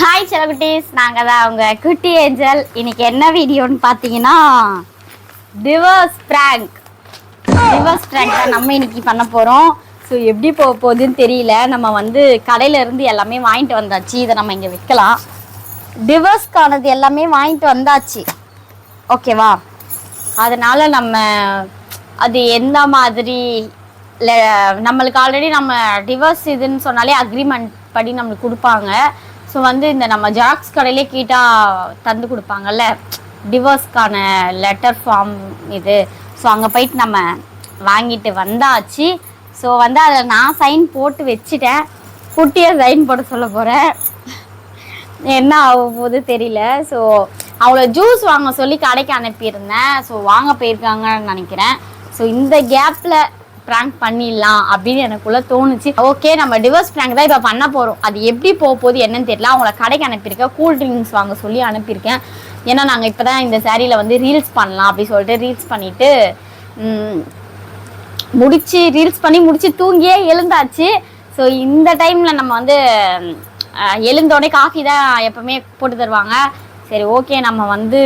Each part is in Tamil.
ஹாய் செலகுட்டீஸ் நாங்கள் தான் அவங்க குட்டி ஏஞ்சல். இன்னைக்கு என்ன வீடியோன்னு பார்த்தீங்கன்னா டிவர்ஸ் ப்ராங்க் டிவர்ஸ் ப்ராங்க் தான் நம்ம இன்னைக்கு பண்ண போகிறோம் ஸோ எப்படி போக போகுதுன்னு தெரியல. நம்ம வந்து கடையிலேருந்து எல்லாமே வாங்கிட்டு வந்தாச்சு. இதை நம்ம இங்கே விற்கலாம் டிவர்ஸ்க்கானது எல்லாமே வாங்கிட்டு வந்தாச்சு. ஓகேவா அதனால் நம்ம அது எந்த மாதிரி நம்மளுக்கு ஆல்ரெடி நம்ம டிவர்ஸ் இதுன்னு சொன்னாலே அக்ரிமெண்ட் படி நம்மளுக்கு கொடுப்பாங்க. ஸோ வந்து இந்த நம்ம ஜெராக்ஸ் கடையிலே கேட்டால் தந்து கொடுப்பாங்கல்ல டிவோர்ஸ்க்கான லெட்டர் ஃபார்ம் இது. ஸோ அங்கே போயிட்டு நம்ம வாங்கிட்டு வந்தாச்சு. ஸோ வந்து அதில் நான் சைன் போட்டு வச்சுட்டேன். குட்டியை சைன் போட சொல்ல போகிறேன் என்ன ஆக போகுது தெரியல. ஸோ அவளை ஜூஸ் வாங்க சொல்லி கடைக்கு அனுப்பியிருந்தேன். ஸோ வாங்க போயிருக்காங்கன்னு நினைக்கிறேன். ஸோ இந்த கேப்பில் ப்ராங்க் பண்ணிடலாம் அப்படின்னு எனக்குள்ள தோணுச்சு. ஓகே நம்ம டிவோர்ஸ் ப்ராங்க் தான் இப்போ பண்ண போகிறோம் அது எப்படி போக போகுது என்னன்னு தெரியல. அவங்கள கடைக்கு அனுப்பியிருக்கேன் கூல் ட்ரிங்க்ஸ் வாங்க சொல்லி அனுப்பியிருக்கேன். ஏன்னா நாங்கள் இப்போ தான் இந்த சேரீயில் வந்து ரீல்ஸ் பண்ணலாம் அப்படி சொல்லிட்டு ரீல்ஸ் பண்ணிவிட்டு முடிச்சு ரீல்ஸ் பண்ணி முடிச்சு தூங்கியே எழுந்தாச்சு. ஸோ இந்த டைமில் நம்ம வந்து எழுந்தோடனே காஃபி தான் எப்பவுமே போட்டு தருவாங்க. சரி ஓகே நம்ம வந்து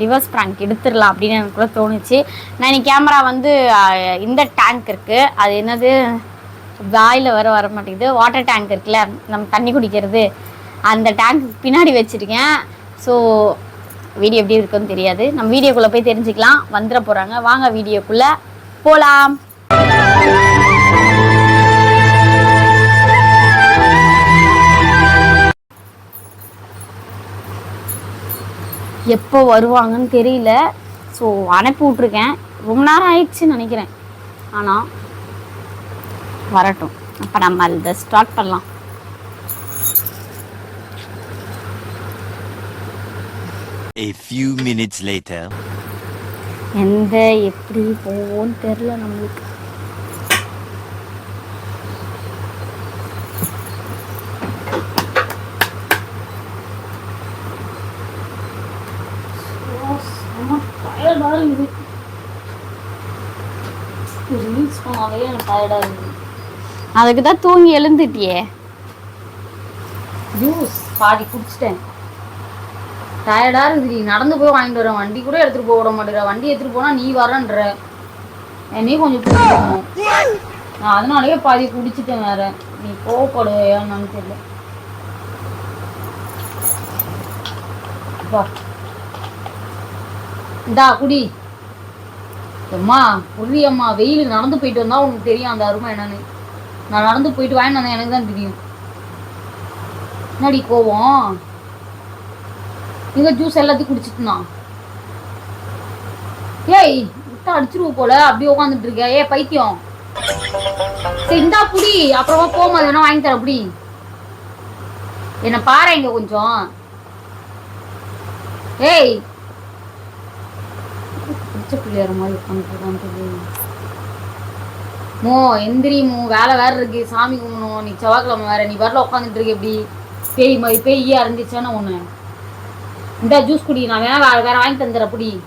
டிவர்ஸ் ப்ராங்க் எடுத்துடலாம் அப்படின்னு எனக்கு கூட தோணுச்சு. நான் இன்னைக்கு கேமரா வந்து இந்த டேங்க் இருக்குது அது என்னது? வாயில் வர வர மாட்டேங்குது. வாட்டர் டேங்க் இருக்குல்ல நம்ம தண்ணி குடிக்கிறது. அந்த டேங்க் பின்னாடி வச்சுருக்கேன். ஸோ வீடியோ எப்படி இருக்குன்னு தெரியாது. நம்ம வீடியோக்குள்ளே போய் தெரிஞ்சுக்கலாம். வந்துட போகிறாங்க வாங்க வீடியோக்குள்ளே போகலாம் எப்போ வருவாங்கன்னு தெரியல. ஸோ அனுப்பி விட்ருக்கேன் ரொம்ப நேரம் ஆயிடுச்சுன்னு நினைக்கிறேன். ஆனால் வரட்டும். அப்போ நம்ம அதை ஸ்டார்ட் பண்ணலாம். A few minutes later. எந்த எப்படி போவோன்னு தெரில நம்மளுக்கு. அதுக்கு தான் தூங்கி எழுந்துட்டியே. ஜூஸ் பாதி குடிச்சிட்டேன். டயர்டாக இருக்குது நீ நடந்து போய் வாங்கிட்டு வரேன் வண்டி கூட எடுத்துகிட்டு போக விட மாட்டேற வண்டி எடுத்துகிட்டு போனால் நீ வரன்ற என்னையும் கொஞ்சம் பிடிக்கணும் நான் அதனாலயே பாதி குடிச்சிட்டேன் வேற. நீ கோவப்படுவையான்னு தெரியல. இந்தா குடி. அம்மா புள்ளி அம்மா வெயில் நடந்து போயிட்டு வந்தா உனக்கு தெரியும் அந்த அருமை என்னன்னு. நான் நடந்து போயிட்டு வாங்கிட்டு வந்தேன் எனக்கு தான் தெரியும். என்னடி கோவம்? இங்க ஜூஸ் எல்லாத்தையும் குடிச்சிட்டுனான் ஏய் விட்டா அடிச்சிருவ போல அப்படியே உட்காந்துட்டு இருக்க ஏ பைத்தியம். சரி இந்தா புடி அப்புறமா போகும்போது வேணா வாங்கி தர புடி என்ன பாரு இங்க கொஞ்சம். ஏய் பிடிச்ச பிள்ளையார மாதிரி உட்காந்துருக்கான்னு மோ எந்திரி மோ வேலை வேற இருக்கு. சாமி கும்பிடணும். நீ செவ்வாய்க்கிழமை வேற. நீ வரல உட்காந்துட்டு இருக்க எப்படி? பேய் மாதிரி பேய்யா இருந்துச்சானே ஒன்று இந்த ஜூஸ் குடி. நான் வேணா வேற வேற வாங்கி தந்துடுற புடி.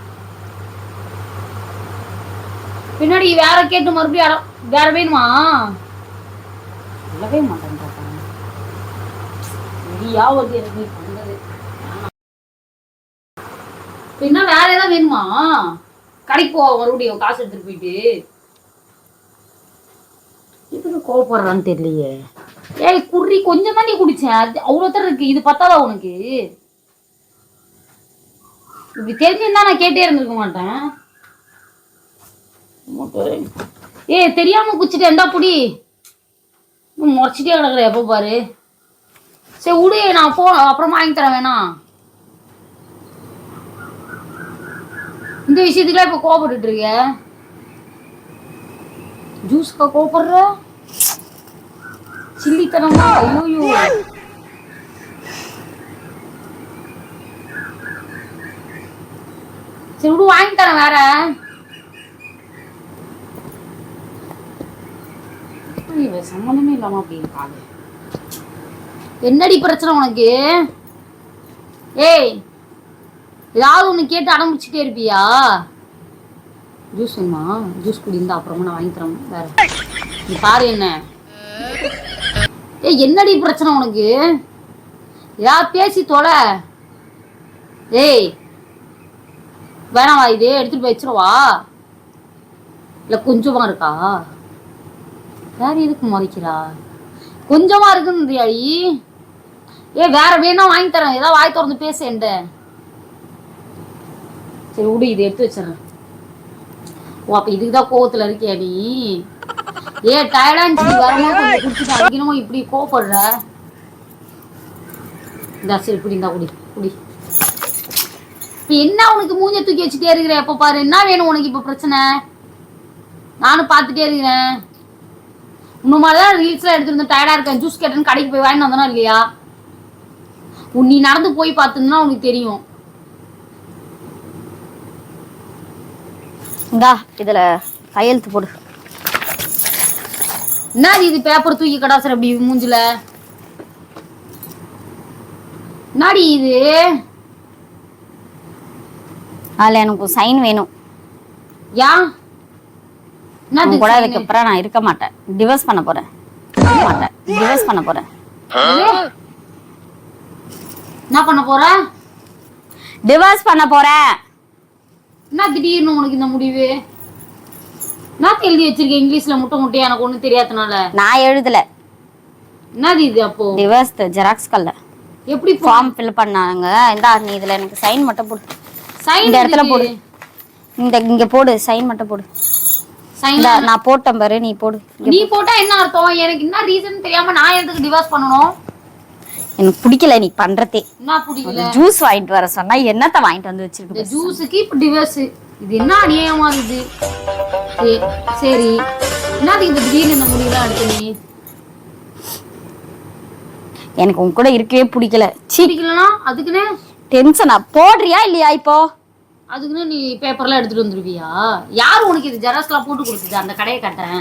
பின்னாடி வேற கேட்டு மறுபடியும் அட- வேற வேணுமா? சொல்லவே மாட்டேன் வெளியாவது எனக்கு நீ பண்ணது பின்ன வேற ஏதாவது வேணுமா? கடைக்கு போ மறுபடியும் காசு எடுத்துட்டு போயிட்டு. இதுக்கு கோவப்படுறான்னு தெரியலையே. ஏய் குர்ரி கொஞ்சம் நீ குடிச்சேன். அது அவ்வளோ தர இருக்கு. இது பத்தாதா உனக்கு? இப்படி தெரிஞ்சிருந்தா நான் கேட்டே இருந்திருக்க மாட்டேன். ஏ தெரியாம குச்சிட்டு எண்டா புடி முறைச்சிட்டே கிடக்குற எப்போ பாரு. சரி விடு. நான் போ அப்புறமா வாங்கி தரேன் வேணாம் இந்த விஷயத்துக்குலாம் இப்ப கோவப்பட்டுட்டு இருக்க? ஜூஸ்க்கா கோவப்படுற? சில்லித்தனமா? ஐயோ சரி விடு வாங்கி தரேன் வேற. இவ சம்மந்தமே இல்லாம அப்படி இருக்காங்க என்னடி பிரச்சனை உனக்கு? ஏய் ஏதாவது ஒன்று கேட்டு அடம்பிச்சுட்டே இருப்பியா? ஜூஸ் வேணுமா? ஜூஸ் குடிந்தா அப்புறமா நான் வாங்கி தரேன். வேற. நீ பாரு என்ன. ஏய் என்னடி பிரச்சனை உனக்கு? ஏதா பேசி தொலை. ஏய் வேணாவா இது எடுத்துட்டு போய் வச்சிருவா இல்ல கொஞ்சமா இருக்கா? வேற எதுக்கு முறைக்கிறா? கொஞ்சமா இருக்குன்றியாடி. ஏ வேற வேணா வாங்கி தரேன். ஏதாவது வாய் திறந்து பேச என்கிட்ட. சரி விடு இது எடுத்து வச்சிடறேன். ஓ அப்ப இதுக்குதான் கோவத்துல இருக்கியா நீ? ஏ டயர்டா இருந்துச்சு வரமா கொஞ்சம் குடிச்சிட்டு அடிக்கணுமோ இப்படி கோவப்படுற? இந்தா சரி குடி இந்தா குடி குடி. இப்ப என்ன உனக்கு மூஞ்ச தூக்கி வச்சுட்டே இருக்கிற? எப்ப பாரு என்ன வேணும் உனக்கு இப்ப பிரச்சனை? நானும் பார்த்துட்டே இருக்கிறேன். இன்னும் மாதிரிதான் ரீல்ஸ்லாம் எடுத்துருந்து டயர்டா இருக்கேன். ஜூஸ் கேட்டேன்னு கடைக்கு போய் வாங்கிட்டு வந்தனா இல்லையா? நீ நடந்து போய் பார்த்துன்னா உனக்கு தெரியும். இந்தா இதுல கையெழுத்து போடு. என்னது இது பேப்பர் தூக்கி கடாசுற அப்படி மூஞ்சில? என்னடி இது? அதுல எனக்கு சைன் வேணும். யா? என்னது கூட? அதுக்கப்புறம் நான் இருக்க மாட்டேன். டிவோர்ஸ் பண்ண போறேன். மாட்டேன். டிவோர்ஸ் பண்ண போறேன். என்ன பண்ண போற? டிவோர்ஸ் பண்ண போறேன். என்ன திடீர்னு உனக்கு இந்த முடிவு? என்ன எழுதி வச்சிருக்க இங்கிலீஷ்ல முட்டை முட்டையா? எனக்கு ஒண்ணும் தெரியாதனால. நான் எழுதல. என்னது இது அப்போ? டிவோர்ஸ் ஜெராக்ஸ் கல்ல. எப்படி ஃபார்ம் ஃபில் பண்ணாங்க இந்தா நீ இதுல எனக்கு சைன் மட்டும் போடு. சைன் இந்த இடத்துல போடு. இந்த இங்க போடு. சைன் மட்டும் போடு. சைன் நான் போட்டேன் பாரு. நீ போடு. நீ போட்டா என்ன அர்த்தம்? எனக்கு என்ன ரீசன் தெரியாம நான் எதுக்கு டிவோர்ஸ் பண்ணணும்? எனக்கு பிடிக்கல நீ பண்றதே. என்ன பிடிக்கல. ஜூஸ் வாங்கிட்டு வர சொன்னா என்னத்த வாங்கிட்டு வந்து வச்சிருக்கு ஜூஸுக்கு இப்ப டிவோர்ஸ் இது என்ன அநியாயமா இருக்குது? சரி. என்னது இந்த திடீர்னு இந்த முடிவுலாம் எடுத்து நீ? எனக்கு உன் கூட இருக்கவே பிடிக்கல. பிடிக்கலனா அதுக்குன்னு? டென்ஷனா போடுறியா இல்லையா இப்போ? அதுக்குன்னு நீ பேப்பர்லாம் எடுத்துட்டு வந்துருவியா? யார் உனக்கு இது ஜெராக்ஸ்லாம் போட்டு கொடுத்தது? அந்த கடையை கட்டேன்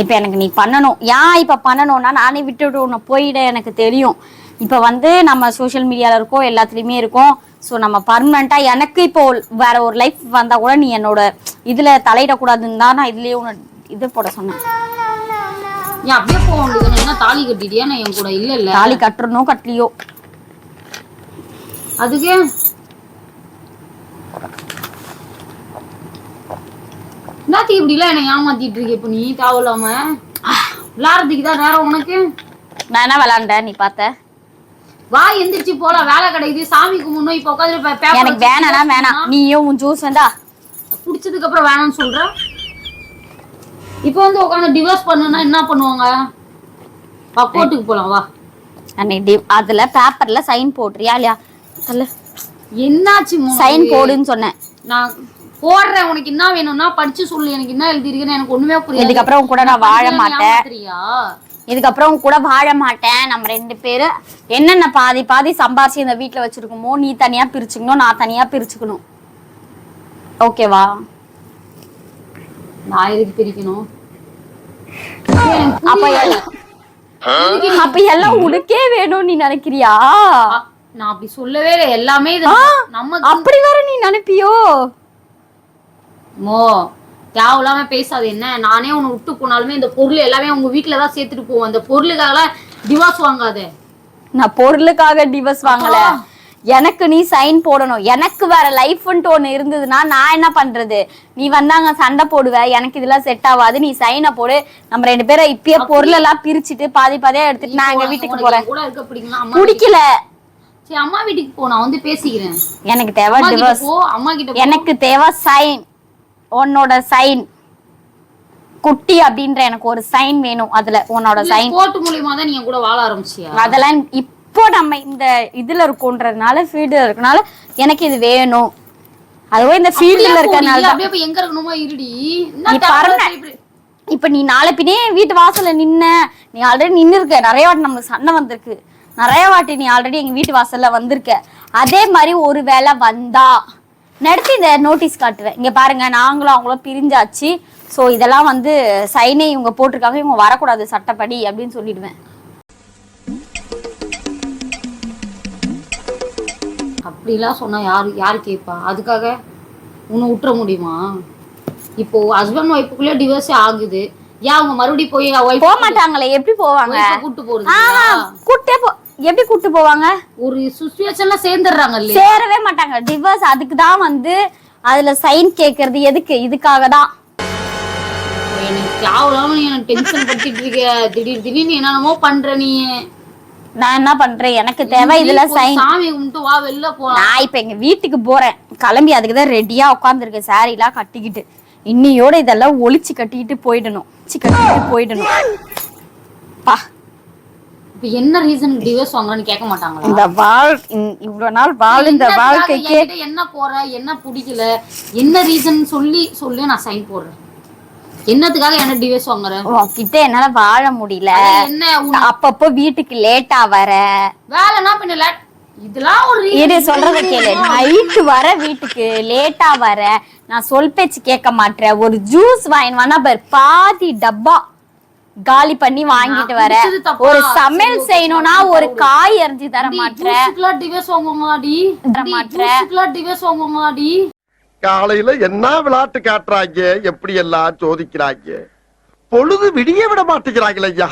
இப்ப எனக்கு நீ பண்ணணும். ஏன் இப்ப பண்ணணும்னா நானே விட்டுட்டு உன்னை போயிட எனக்கு தெரியும். இப்ப வந்து நம்ம சோஷியல் மீடியால இருக்கோம் எல்லாத்துலயுமே இருக்கோம். ஸோ நம்ம பர்மனண்டா எனக்கு இப்போ வேற ஒரு லைஃப் வந்தா கூட நீ என்னோட இதுல தலையிடக்கூடாதுன்னு தான் நான் இதுலயே உன்னை இது போட சொன்னேன். நீ அப்படியே போக வேண்டியது என்ன தாலி கட்டிட்டியா? நான் என் கூட இல்ல இல்ல. தாலி கட்டுறனோ கட்டலையோ? அதுக்கு என்னத்துக்கு இப்படிலாம் என்னை ஏமாத்திட்டு இருக்க இப்ப நீ? தேவையில்லாம. விளாடுறதுக்கு தான் நேரம் உனக்கு. நான் என்ன விளாண்டேன்? நீ பார்த்த. வா எந்திரிச்சு போலாம் வேலை கிடைக்குது. சாமி கும்பிடணும். இப்ப உட்காந்து எனக்கு வேணானா வேணாம் நீயும் உன் ஜூஸ் வேண்டா. குடிச்சதுக்கு அப்புறம் வேணாம்னு சொல்ற? இப்போ வந்து உட்காந்து டிவோர்ஸ் பண்ணுனா என்ன பண்ணுவாங்க? வா கோர்ட்டுக்கு போலாம் வா. அன்னைக்கு அதுல பேப்பர்ல சைன் போடுறியா இல்லையா? சொல்லு என்னாச்சு? சைன் போடுன்னு சொன்னேன். நான் போடுறேன். உனக்கு என்ன வேணும்னா படிச்சு சொல்லு. எனக்கு என்ன எழுதிருக்குன்னு எனக்கு ஒண்ணுமே புரியாது இதுக்கப்புறம் கூட நான் வாழ மாட்டேன்? இதுக்கப்புறம் கூட வாழ மாட்டேன். நம்ம ரெண்டு பேரும் என்னென்ன பாதி பாதி சம்பாரிச்சு இந்த வீட்ல வச்சிருக்கோமோ நீ தனியா பிரிச்சுக்கணும் நான் தனியா பிரிச்சுக்கணும். ஓகேவா? நான் எதுக்கு பிரிக்கணும்? அப்ப எல்லாம் அப்ப எல்லாம் உனக்கே வேணும் நீ நினைக்கிறியா? நான் அப்படி சொல்லவே இல்லை. எல்லாமே இது நம்ம அப்படி வர நீ நினைப்பியோ? மோ தேவையில்லாம பேசாது என்ன? நானே உன்னை விட்டு போனாலுமே இந்த பொருள் எல்லாமே உங்க வீட்டுல தான் சேர்த்துட்டு போவோம். அந்த பொருளுக்காக டிவோர்ஸ் வாங்காத. நான் பொருளுக்காக டிவர்ஸ் வாங்கல. எனக்கு நீ சைன் போடணும். எனக்கு வேற லைஃப்ன்ட்டு ஒண்ணு இருந்ததுன்னா நான் என்ன பண்றது? நீ வந்தாங்க சண்டை போடுவ. எனக்கு இதெல்லாம் செட் ஆகாது. நீ சைனை போடு. நம்ம ரெண்டு பேரும் இப்பயே பொருள் எல்லாம் பிரிச்சுட்டு பாதி பாதியா எடுத்துட்டு நான் எங்க வீட்டுக்கு போறேன். பிடிக்கல. சரி அம்மா வீட்டுக்கு போ. நான் வந்து பேசிக்கிறேன். எனக்கு தேவை டிவர்ஸ் அம்மா கிட்ட. எனக்கு தேவை சைன் உன்னோட சைன் குட்டி அப்படின்ற எனக்கு ஒரு சைன் வேணும். அதுல உன்னோட சைன் கோர்ட் மூலியமா தான் நீங்க கூட வாழ ஆரம்பிச்சியா? அதெல்லாம் இப்போ நம்ம இந்த இதுல இருக்கோன்றதுனால ஃபீல்டுல இருக்கனால எனக்கு இது வேணும். அதுவும் இந்த ஃபீல்டுல தான். அப்படியே போய் எங்க இருக்கணுமோ இருடி. இப்ப நீ நாளை பின்னே வீட்டு வாசல்ல நின்ன. நீ ஆல்ரெடி நின்னு இருக்க நிறைய வாட்டி நமக்கு சண்டை வந்திருக்கு. நிறைய வாட்டி நீ ஆல்ரெடி எங்க வீட்டு வாசல்ல வந்திருக்க. அதே மாதிரி ஒரு வேளை வந்தா. நடத்தி இந்த நோட்டீஸ் காட்டுவேன் இங்க பாருங்க நாங்களும் அவங்களும் பிரிஞ்சாச்சு. ஸோ இதெல்லாம் வந்து சைனே இவங்க போட்டிருக்காங்க. இவங்க வரக்கூடாது சட்டப்படி அப்படின்னு சொல்லிடுவேன். அப்படிலாம் சொன்னா யாரு யாரு கேட்பா? அதுக்காக உன்னை விட்டுற முடியுமா? இப்போ ஹஸ்பண்ட் ஒய்ஃபுக்குள்ளே டிவோர்ஸ் ஆகுது. ஏன் அவங்க மறுபடியும் போய் போக மாட்டாங்களே எப்படி போவாங்க? கூட்டு போறது கூட்டே போ எப்படி கூட்டு போவாங்க? ஒரு சுச்சுவேஷன்ல சேர்ந்துடுறாங்க சேரவே மாட்டாங்க. டிவோர்ஸ் அதுக்கு தான் வந்து அதுல சைன் கேக்குறது எதுக்கு? இதுக்காக தான். எனக்கு நீ டென்ஷன் படுத்திட்டு இருக்க. திடீர் திடீர்னு என்னென்னமோ பண்ற நீ நான் என்ன பண்றேன்? எனக்கு தேவை இதுல சைன் சாமி கும்பிட்டு வா வெளில போலாம் நான் இப்ப எங்க வீட்டுக்கு போறேன். கிளம்பி அதுக்கு தான் ரெடியா உட்காந்துருக்கேன் சாரி எல்லாம் கட்டிக்கிட்டு. இன்னியோட இதெல்லாம் ஒளிச்சு கட்டிக்கிட்டு போயிடணும். ஒளிச்சு கட்டிக்கிட்டு போயிடணும். பா. என்ன ரீசன் டிவோர்ஸ் வாங்குறேன்னு கேட்க மாட்டாங்களா? இந்த வாழ் இவ்வளவு நாள் வாழ் இந்த வாழ்க்கைக்கு என்ன போற? என்ன பிடிக்கல? என்ன ரீசன் சொல்லி சொல்லி நான் சைன் போடுறேன். என்னத்துக்காக என்ன டிவோர்ஸ் வாங்குற? உன்கிட்ட என்னால வாழ முடியல. என்ன அப்பப்போ வீட்டுக்கு லேட்டா வர. வேலைன்னா பின்ன லேட் இதெல்லாம் ஒரு. இரு சொல்றத கேளு. நைட்டு வர வீட்டுக்கு லேட்டா வர. நான் சொல் பேச்சு கேட்க மாட்டேன். ஒரு ஜூஸ் வாங்கிட்டு வானா பாரு. பாதி டப்பா. காலி பண்ணி வாங்கிட்டு வர? ஒரு சமையல் செய்யணும்னா ஒரு காய் அரிஞ்சு தர மாட்டேன் டிவோர்ஸ் டிவோர்ஸ் காலையில என்ன விளையாட்டு காட்டுறாங்க எப்படி எல்லாம் சோதிக்கிறாங்க பொழுது விடிய விட மாட்டேங்கிறாங்களே ஐயா.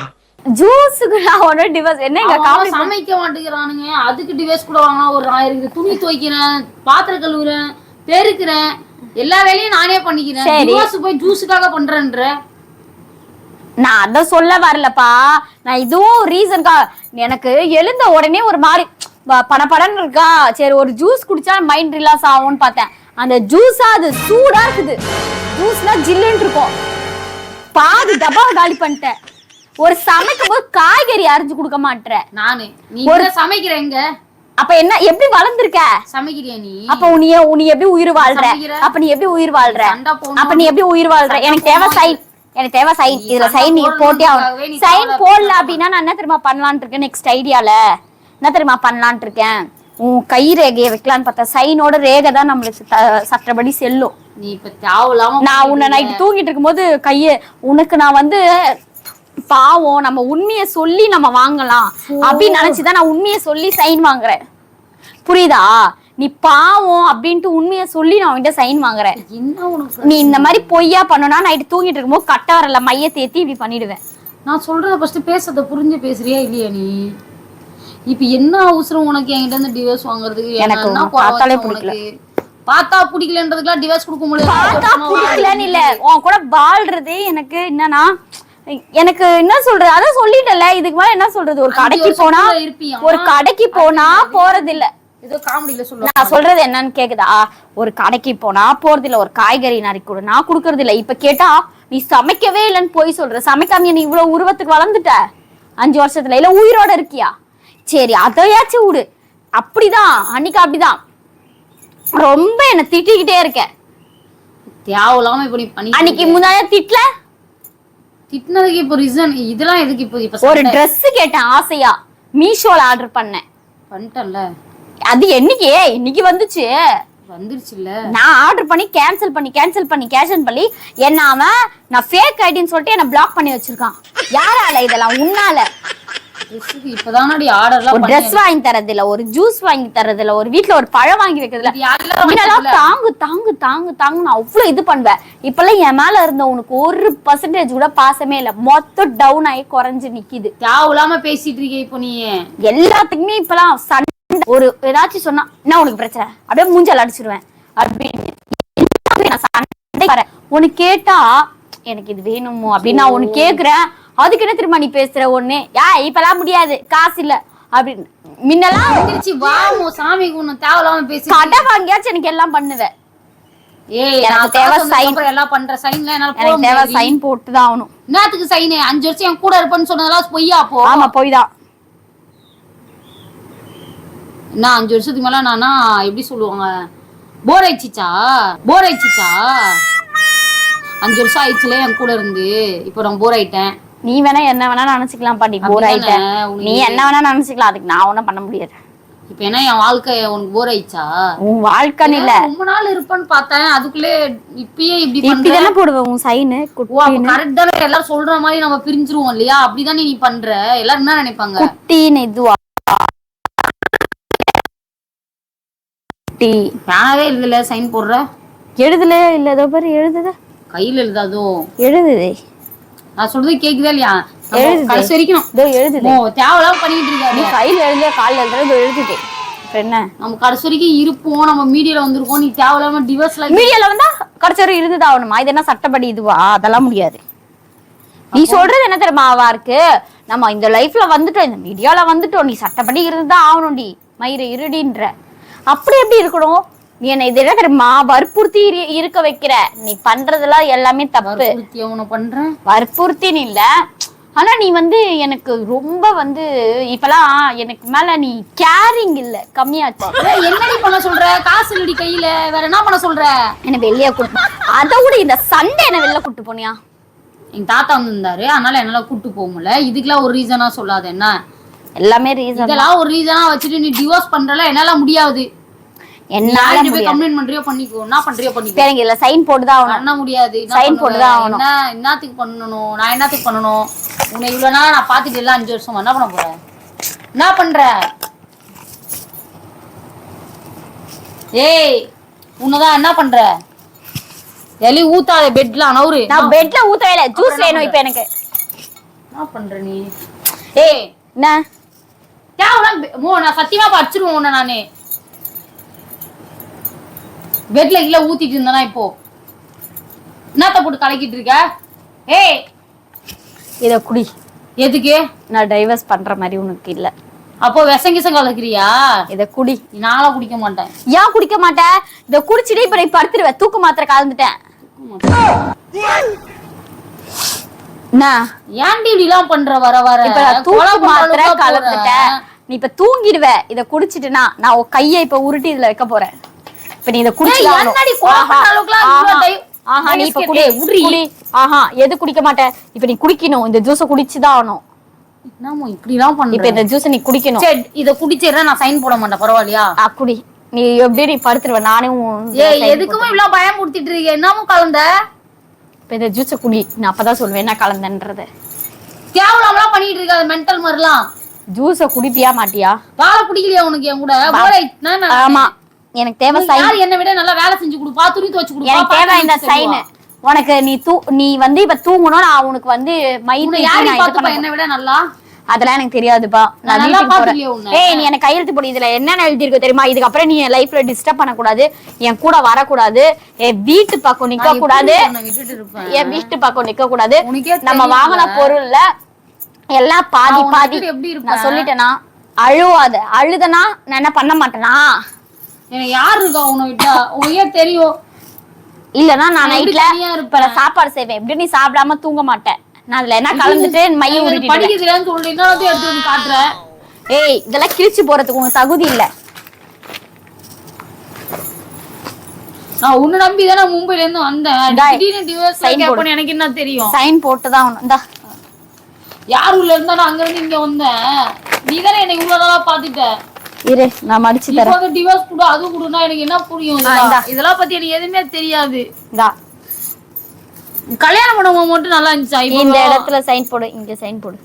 ஜூஸுக்கு நான் டிவோர்ஸ் என்ன எங்க காமெடி சமைக்க மாட்டேங்கிறானுங்க. அதுக்கு டிவைஸ் கூட வாங்கினா ஒரு ஆயிரம் இருக்குது. துணி துவைக்கிறேன் பாத்திரம் கழுவுறேன் பெருக்கிறேன். எல்லா வேலையும் நானே பண்ணிக்கிறேன். டிவோர்ஸ் போய் ஜூஸுக்காக பண்றேன்ற. நான் அத சொல்ல வரலப்பா. நான் இதுவும் ரீசன்கா எனக்கு எழுந்த உடனே ஒரு மாதிரி ப- படபடன்னு இருக்கா. சரி ஒரு ஜூஸ் குடிச்சா மைண்ட் ரிலாக்ஸ் ஆகும்னு பார்த்தேன். அந்த ஜூஸா அது சூடா இருக்குது. ஜூஸ்னா ஜில்லுன்னு இருக்கும். பாதி டப்பா காலி பண்ணிட்டேன். ஒரு சமைக்கும் போது காய்கறி அரிஞ்சு கொடுக்க மாட்டேற. நானு ஒரு- என்ன சமைக்கிற எங்க? அப்ப என்ன எப்படி வளர்ந்துருக்க? சமைக்கிறியா நீ? அப்ப உன்னை உனி எப்படி உயிர் வாழ்ற? அப்ப நீ எப்படி உயிர் வாழ்ற. அப்ப நீ எப்படி உயிர் வாழ்ற? எனக்கு தேவை போடணும். எனக்கு தேவை சைன் இதுல சைன் நீ போட்டே ஆகணும். சைன் போடல அப்படின்னா நான் என்ன தெரியுமா பண்ணலாம்னு இருக்கேன்? நெக்ஸ்ட் ஐடியால என்ன தெரியுமா பண்ணலாம்னு இருக்கேன்? உன் கை ரேகையை வைக்கலான்னு பார்த்தா சைனோட ரேகை தான் நம்மளுக்கு சட்டப்படி செல்லும். நீ இப்ப தேவையில்லாம நான் உன்னை நைட்டு தூங்கிட்டு இருக்கும்போது கைய உனக்கு நான் வந்து பாவம் நம்ம உண்மையை சொல்லி நம்ம வாங்கலாம். அப்படின்னு நினைச்சுதான் நான் உண்மையை சொல்லி சைன் வாங்குறேன். புரியுதா? நீ பாவம் அப்படின்ட்டு உண்மையை சொல்லி நான் உன்கிட்ட சைன் வாங்குறேன். என்ன உனக்கு நீ இந்த மாதிரி பொய்யா பண்ணனா நைட்டு தூங்கிட்டு இருக்கும்போது கட்ட வரல மைய தேத்தி இப்படி பண்ணிடுவேன். நான் சொல்றத ஃபர்ஸ்ட் பேசுறத புரிஞ்சு பேசுறியா இல்லையா நீ? இப்ப என்ன அவசரம் உனக்கு என்கிட்ட இருந்து டிவோர்ஸ் வாங்குறதுக்கு? எனக்கு பார்த்தாலே? பிடிக்கல. பார்த்தா பிடிக்கலன்றதுக்குலாம் டிவோர்ஸ் கொடுக்க பார்த்தா முடியாது பிடிக்கலன்னு இல்ல. உன் கூட வாழ்றது எனக்கு என்னன்னா எனக்கு என்ன சொல்றது? அதான் சொல்லிட்டல இதுக்கு மேல என்ன சொல்றது? ஒரு கடைக்கு போனா? ஒரு கடைக்கு போனா போறது இல்ல நான் சொல்றது என்னன்னு கேக்குதா? ஒரு கடைக்கு போனா போறது இல்ல ஒரு காய்கறி நறுக்கி கொடு. நான் குடுக்கறது இல்ல. இப்ப கேட்டா நீ சமைக்கவே இல்லைன்னு போய் சொல்ற. சமைக்காம நீ இவ்வளவு உருவத்துக்கு வளர்ந்துட்ட? அஞ்சு வருஷத்துல. இல்ல உயிரோட இருக்கியா? சரி அதையாச்சும் விடு. அப்படிதான். அன்னைக்கு அப்படிதான். ரொம்ப என்ன திட்டிக்கிட்டே இருக்க. தேவையில்லாம இப்ப நீ பண்ணி அன்னைக்கு முன்னாடி திட்டல? திட்டினதுக்கு இப்போ ரீசன் இதெல்லாம் எதுக்கு இப்போ ஒரு? Dress கேட்டேன் ஆசையா. மீஷோல ஆர்டர் பண்ணேன். பண்ணிட்டேன்ல. அது என்னைக்கு? இன்னைக்கு வந்துச்சு. வந்துருச்சுல்ல. நான் ஆர்டர் பண்ணி கேன்சல் பண்ணி கேன்சல் பண்ணி கேன்சல் பண்ணி என்ன அவன்? நான் ஃபேக் ஐடின்னு சொல்லிட்டு என்ன பிளாக் பண்ணி வச்சிருக்கான். யாரால இதெல்லாம்? உன்னால. Dress வாங்கி தரது இல்ல ஒரு ஜூஸ் வாங்கி தரது இல்ல ஒரு வீட்ல ஒரு பழம் வாங்கி வைக்கிறது இல்ல தாங்கு தாங்கு தாங்கு தாங்கு நான் அவ்வளவு இது பண்ணுவேன். இப்பெல்லாம் என் மேல இருந்த உனக்கு ஒரு பர்சன்டேஜ் கூட பாசமே இல்ல. மொத்தம் டவுன் ஆகி குறைஞ்சு நிக்குது. தேவையில்லாம பேசிட்டு இருக்க இப்போ நீ? எல்லாத்துக்குமே இப்பெல்லாம் ஒரு ஏதாச்சும் சொன்னா என்ன உனக்கு பிரச்சனை? அப்படியே மூஞ்சல் அடிச்சிருவேன். அப்படின்னு எல்லாத்துக்கும் நான் சண்டை வரேன் உனக்கு கேட்டா எனக்கு இது வேணுமோ? அப்படின்னு நான் உனக்கு கேக்குறேன். அதுக்கு என்ன திரும்ப நீ பேசுற ஒண்ணு? யா இப்பெல்லாம் முடியாது. காசு இல்ல. அப்படின்னு. முன்னெல்லாம் வந்துருச்சு வா உன் சாமி ஒண்ணு தேவையில்லாம பேசி கடை வாங்கியாச்சும் எனக்கு எல்லாம் பண்ணுவேன் ஏய் எனக்கு தேவை. அப்புறம் எல்லாம் பண்ற சைன்ல என்னால எனக்கு தேவை சைன் போட்டு தான் ஆகணும். என்னத்துக்கு சைன் அஞ்சு வருஷம் என் கூட இருப்பேன்னு சொன்னதெல்லாம் பொய்யா போ? ஆமா போய் தான். நான் அஞ்சு வருஷத்துக்கு மேல நானா எப்படி சொல்லுவாங்க? போர் ஆயிடுச்சா போர் ஆயிடுச்சா அஞ்சு வருஷம் ஆயிடுச்சுல என் கூட இருந்து. இப்போ நான் போர் ஆயிட்டேன். நீ வேணா என்ன வேணா நினைச்சுக்கலாம் பாட்டி போர் அப்படிதானே, ஆயிட்ட உனக்கு நீ என்ன வேணா நினைச்சுக்கலாம். அதுக்கு நான் ஒண்ணும் பண்ண முடியாது. இப்போ என்ன என் வாழ்க்கை உனக்கு போர் ஆயிடுச்சா? உன் வாழ்க்கைன்னு இல்ல. ரொம்ப நாள் இருப்பேன்னு பார்த்தேன். அதுக்குள்ளே இப்பயே இப்படி இப்படி தானே போடுவேன் உன் சைனு கரெக்ட் தானே. எல்லாரும் சொல்ற மாதிரி நம்ம பிரிஞ்சிருவோம் இல்லையா? அப்படிதானே நீ பண்ற. எல்லாரும் என்ன நினைப்பாங்க? குட்டின்னு இதுவா? குட்டி. பேனாவே எழுதல? சைன் போடுற? எழுதுல இல்ல ஏதோ பேரு எழுதுத? கையில எழுதாதோ எழுதுதே. நான் சொல்றது கேக்குதா இல்லையா. கடைசி வரைக்கும். இதோ எழுதுது. ஓ தேவையில்லாம பண்ணிட்டு நீ இருக்காரு கையில எழுதிய காலில் எழுதுறது இதோ எழுதுது. என்ன? நம்ம கடைசி வரைக்கும் இருப்போம். நம்ம மீடியால வந்திருக்கோம். நீ தேவையில்லாம டிவோர்ஸ்ல மீடியால வந்தா கடைசி வரை இருந்துதான் ஆகணுமா? இது என்ன சட்டப்படி இதுவா? அதெல்லாம் முடியாது. நீ சொல்றது என்ன தெரியுமாவா இருக்கு? நம்ம இந்த லைஃப்ல வந்துட்டோம். இந்த மீடியால வந்துட்டோம். நீ சட்டப்படி இருந்துதான் ஆகணும்டி மயிறு இருடின்ற. அப்படி எப்படி இருக்கணும்? நீ என்ன இது தெரியுமா வற்புறுத்தி இரு- இருக்க வைக்கிற. நீ பண்றதெல்லாம் எல்லாமே தப்பு. பண்றேன் வற்புறுத்தின்னு இல்ல. ஆனா நீ வந்து எனக்கு ரொம்ப வந்து இப்பெல்லாம் எனக்கு மேல நீ கேரிங் இல்ல. கம்மியாச்சு. என்னடி பண்ண சொல்ற? காசு இல்லடி கையில. வேற என்ன பண்ண சொல்ற? என்ன வெளியே கூட்டு அதை விட இந்த சண்டே என்ன வெளில கூட்டு போனியா? எங்க தாத்தா வந்திருந்தாரு. அதனால என்னால கூட்டு போக முடியல. இதுக்கெல்லாம் ஒரு ரீசனா சொல்லாத என்ன? எல்லாமே ரீசன் இதெல்லாம் ஒரு ரீசனா வச்சுட்டு நீ டிவோர்ஸ் பண்றல என்னால முடியாது. என்னால முடியாது. கம்ப்ளைண்ட் பண்றியோ பண்ணிக்கோ. என்ன பண்றியோ பண்ணிக்கோ. எனக்கு இதுல சைன் போட்டுதான் ஆகணும். பண்ண முடியாது. Sign பண்ணுவ? போட்டுதான் ஆகணும். என்ன என்னத்துக்கு பண்ணணும்? நான் என்னத்துக்கு பண்ணணும்? உன்னை இவ்வளவு நாள் நான் பாத்துட்டு எல்லாம் அஞ்சு வருஷம் என்ன பண்ண போறேன்? என்ன பண்ற? ஏய் உன்னதான் என்ன பண்ற? எலி ஊத்தாத பெட்ல நவுரு நான் பெட்ல ஊத்தவே இல்ல. ஜூஸ் வேணும் இப்ப எனக்கு. என்ன பண்ற நீ? ஏய் என்ன? மோ நான் சத்தியமா படிச்சிருவேன் உன்னை நானு. பெட்ல கீழே ஊத்திட்டு இருந்தனா இப்போ? என்னத்த போட்டு கலக்கிட்டு இருக்க? ஏய்! இத குடி. எதுக்கு? நான் டைவர்ஸ் பண்ற மாதிரி உனக்கு இல்ல. அப்போ விஷம் கிசம் கலக்குறியா? இத குடி. நாளா குடிக்க மாட்டேன். ஏன் குடிக்க மாட்டேன் இத குடிச்சிட்டு இப்ப நீ படுத்துருவ. தூக்கு மாத்திரை கலந்துட்டேன். ஏன்டி இப்படி எல்லாம் பண்ற? வர வர. இப்ப தூக்கு மாத்திரை கலந்துட்டேன்? நீ இப்ப தூங்கிடுவ. இத குடிச்சிட்டுனா நான் உன் கைய இப்ப உருட்டி இதுல வைக்க போறேன். இப்ப நீ இத கொலை ஆஹா, நீ இப்ப குடி. குடி. ஆஹா எது குடிக்க மாட்ட? இப்ப நீ குடிக்கணும். இந்த ஜூஸ குடிச்சுதான் ஆகணும். என்னமோ இப்படி எல்லாம் இப்ப பண்ற இந்த ஜூஸ நீ குடிக்கணும். சரி இத குடிச்சிடுறேன் நான் சைன் போட மாட்டேன் பரவாயில்லையா? குடி. நீ எப்படி நீ படுத்துருவ. நானே ஏய் எதுக்குமே இவ்வளவு பயம் கொடுத்துட்டு இருக்க? என்னமோ கலந்த? இப்ப இந்த ஜூஸ குடி. நான் அப்பதான் சொல்லுவேன் என்ன கலந்தன்றது. கேவலம்லாம் பண்ணிட்டு இருக்காது மென்டல் மாதிரிலாம். ஜூஸ குடிப்பியா மாட்டியா? வாழை பிடிக்கலையா உனக்கு என் கூட? ஆமா. எனக்கு தேவை சைன். என்னை விட நல்லா வேலை செஞ்சு கொடுப்பா துணி துவச்சு கொடுப்பா எனக்கு தேவை இந்த சைன். உனக்கு நீ தூ நீ வந்து இப்ப தூங்கணும் நான் உனக்கு வந்து தீட்டி யாரு பாத்துப்பா என்னை விட நல்லா? அதெல்லாம் எனக்கு தெரியாதுப்பா. நான் வீட்டுக்கு போறேன்? ஏய் நீ எனக்கு கையெழுத்து போடு. இதுல என்னென்ன எழுதிருக்கு தெரியுமா? இதுக்கப்புறம் நீ என் லைஃப்ல டிஸ்டர்ப் பண்ணக்கூடாது. என் கூட வரக்கூடாது. என் வீட்டு பக்கம் நிக்க கூடாது என் வீட்டு பக்கம் நிக்க கூடாது நம்ம. வாங்கின பொருள்ல எல்லாம் பாதி பாதி. எப்படி? நான் சொல்லிட்டேனா அழுவாத. அழுதனா நான் என்ன பண்ண மாட்டேனா? எனக்கு யார் இருக்கா உன்னை விட்டா? உனக்கே தெரியும். இல்லனா நான் நைட்ல இப்ப சாப்பாடு செய்வேன். எப்படி நீ சாப்பிடாம தூங்க மாட்டேன்? நான் அதுல என்ன கலந்துட்டு மைய எனக்கு உருட்டிடுவேன். படிக்க தெரியாதுன்னு சொல்லிட்டு எடுத்து வந்து காட்டுறேன் ஏய் இதெல்லாம் கிழிச்சு போறதுக்கு உனக்கு தகுதி இல்ல. நான் உன்னை நம்பி தானே மும்பைல இருந்து வந்தேன் எனக்கு என்ன தெரியும்? சைன் போட்டு தான் இந்தா. யார் உள்ள இருந்தா நான் அங்க இருந்து இங்க வந்தேன்? நீ தானே என்னை இவ்வளவு நாளா பாத்துட்ட இரு நான் மடிச்சு இப்போ தரேன். வந்து டிவோர்ஸ் கொடு அது கொடுனா எனக்கு என்ன புரியும். இதெல்லாம்? பத்தி எனக்கு எதுவுமே தெரியாது. இந்தா. கல்யாணம் பண்ணவங்க மட்டும் நல்லா இருந்துச்சா? இப்போ இந்த இடத்துல சைன் போடு இங்க சைன் போடு.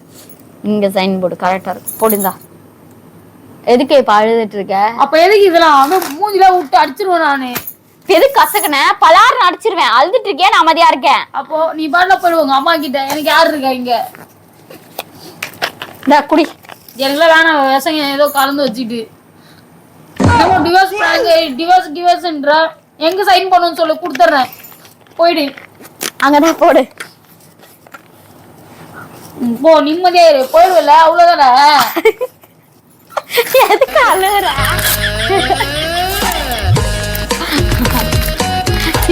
இங்க சைன் போடு கரெக்டா இருக்கு. போடுந்தா எதுக்கு இப்ப அழுதுட்டு இருக்க? அப்ப எதுக்கு இதெல்லாம்? மூஞ்சில விட்டு அடிச்சிருவேன் நானு. எது கசக்குன? பலார் அடிச்சிருவேன். அழுதுட்டு இருக்கேன் நான் அமைதியா இருக்கேன். அப்போ நீ பாடல போயிடுவோங்க. அம்மா கிட்ட. எனக்கு யாரு இருக்கா இங்க? இந்தா குடி. எனக்குலாம் வேணாம் விவசாயம் ஏதோ கலந்து வச்சுட்டு நம்ம டிவோர்ஸ் டிவோர்ஸ் டிவோர்ஸ்ன்ற எங்க சைன் பண்ணணும்னு சொல்லி கொடுத்துட்றேன் போயிடு. அங்கதான் போடு. போ நிம்மதியா இரு. போயிடுவல அவ்வளவுதானே? எதுக்கு அழுகுற?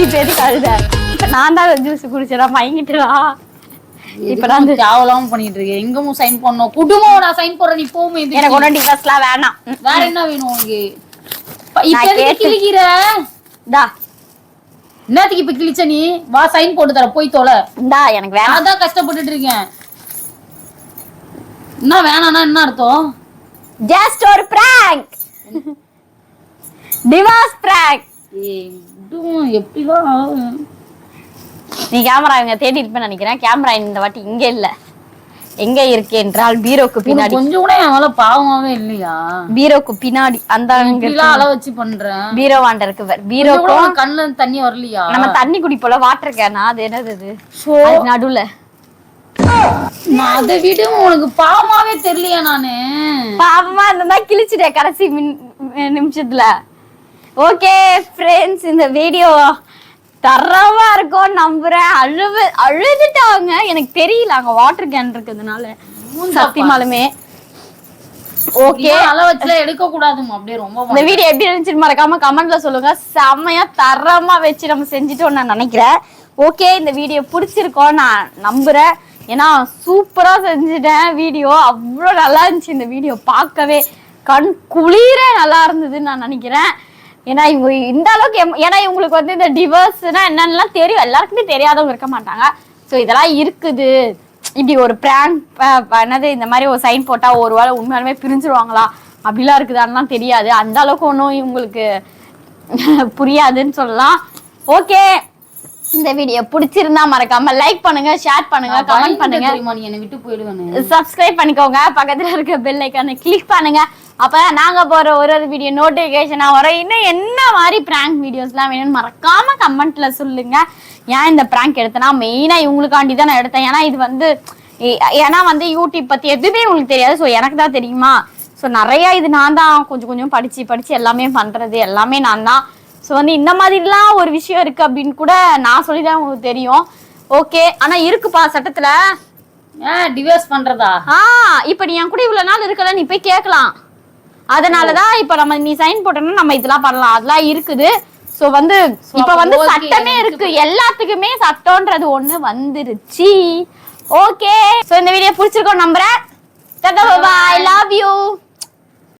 இப்ப எதுக்கு அழுத இப்ப நான் தான் ஜூஸ் குடிச்சேன் மயங்கிட்டுடா இப்ப நான் பண்ணிட்டு இருக்கேன் எங்கமும் சைன் பண்ணணும் குடும்பம் நான் சைன் போடுறேன் நீ எனக்கு ஒன்றும் டிவர்ஸ்லாம் வேணாம். ம். வேற என்ன வேணும் உனக்கு? இப்ப இப்ப நான் எதுக்கு கேட்டு- கிழிக்கிற? இந்தா. என்னத்துக்கு இப்ப கிழிச்ச நீ? வா சைன் போட்டு தர போய் தொலை. இந்தா எனக்கு வேணாம். அதான் கஷ்டப்பட்டுட்டு இருக்கேன். என்ன வேணாம்னா என்ன அர்த்தம்? ஜஸ்ட் ஒரு பிராங்க் டிவோர்ஸ் பிராங்க் ஏய், எப்படிதான் நீ கேமரா இவங்க தேடி இருப்பேன்னு நினைக்கிறேன். கேமரா இந்த வாட்டி இங்க இல்ல. எங்க இருக்கு என்றால் பீரோக்கு பின்னாடி. கொஞ்சம் கூட என் மேல பாவமாவே இல்லையா? பீரோக்கு பின்னாடி அந்த அள வச்சு பண்றேன் பீரோ வாண்ட இருக்கு பீரோக்கும் கண்ணுல தண்ணி வரலையா? நம்ம தண்ணி குடிப்போல வாட்டர் கேனா அது என்னது அது நடுவுல. அதை விட உனக்கு பாவமாவே தெரியலையா நானு? பாவமா இருந்தா கிழிச்சிட்டேன் கடைசி நிமிஷத்துல. ஓகே ஃப்ரெண்ட்ஸ் இந்த வீடியோ தரவா இருக்கும் நம்புறேன். அழுவு அழுதுட்டாங்க. எனக்கு தெரியல அங்க வாட்டர் கேன் இருக்கிறதுனால. சத்தியமாலுமே. ஓகே ஏன் அள வச்சுலாம் எடுக்க கூடாதுமா அப்படியே ரொம்ப இந்த வீடியோ எப்படி இருந்துச்சுன்னு மறக்காம கமெண்ட்ல சொல்லுங்க. செம்மையா தரமா வச்சு நம்ம செஞ்சுட்டோம்னு நான் நினைக்கிறேன். ஓகே இந்த வீடியோ பிடிச்சிருக்கோம் நான் நம்புறேன். ஏன்னா சூப்பரா செஞ்சுட்டேன் வீடியோ. அவ்வளோ நல்லா இருந்துச்சு இந்த வீடியோ பார்க்கவே. கண் குளிர நல்லா இருந்ததுன்னு நான் நினைக்கிறேன். ஏன்னா இவங்க இந்த அளவுக்கு ஏன்னா இவங்களுக்கு வந்து இந்த டிவர்ஸ்னா என்னன்னுலாம் தெரியும். எல்லாருக்குமே தெரியாதவங்க இருக்க மாட்டாங்க. ஸோ இதெல்லாம் இருக்குது. இப்படி ஒரு பிராங்க் என்னது இந்த மாதிரி ஒரு சைன் போட்டா ஒரு வேளை உண்மையாலுமே பிரிஞ்சிருவாங்களா? அப்படிலாம் இருக்குதான்லாம் தெரியாது. அந்த அளவுக்கு ஒன்றும் இவங்களுக்கு புரியாதுன்னு சொல்லலாம். ஓகே இந்த வீடியோ பிடிச்சிருந்தா மறக்காம லைக் பண்ணுங்க ஷேர் பண்ணுங்க கமெண்ட் பண்ணுங்க. என்னை விட்டு போயிடுவேன்னு. சப்ஸ்கிரைப் பண்ணிக்கோங்க. பக்கத்துல இருக்க பெல் ஐக்கானை கிளிக் பண்ணுங்க. அப்பதான் நாங்க போற ஒரு ஒரு வீடியோ நோட்டிபிகேஷனா வரும். இன்னும் என்ன மாதிரி பிராங்க் வீடியோஸ்லாம் வேணும்னு மறக்காம கமெண்ட்ல சொல்லுங்க. ஏன் இந்த பிராங்க் எடுத்தேன்னா மெயினா இவங்களுக்காண்டி தான் நான் எடுத்தேன். ஏன்னா இது வந்து ஏன்னா வந்து யூடியூப் பத்தி எதுவுமே உங்களுக்கு தெரியாது. ஸோ எனக்கு தான் தெரியுமா? ஸோ நிறைய இது நான் தான் கொஞ்சம் கொஞ்சம் படிச்சு படிச்சு எல்லாமே பண்றது எல்லாமே நான் தான். ஸோ வந்து இந்த மாதிரிலாம் ஒரு விஷயம் இருக்கு அப்படின்னு கூட நான் சொல்லி தான் உங்களுக்கு தெரியும். ஓகே ஆனா இருக்குப்பா சட்டத்துல. டிவோர்ஸ் பண்றதா? ஆ இப்ப நீ என் கூட இவ்வளவு நாள் இருக்கல நீ போய் கேட்கலாம். அதனாலதான் இப்ப நம்ம நீ சைன் போட்டோம்னா நம்ம இதெல்லாம் பண்ணலாம். அதெல்லாம் இருக்குது. சோ வந்து இப்ப வந்து சட்டமே இருக்கு. எல்லாத்துக்குமே சட்டம்ன்றது ஒண்ணு வந்துருச்சு. ஓகே சோ இந்த வீடியோ பிடிச்சிருக்கோம் நம்புறேன். Bye love you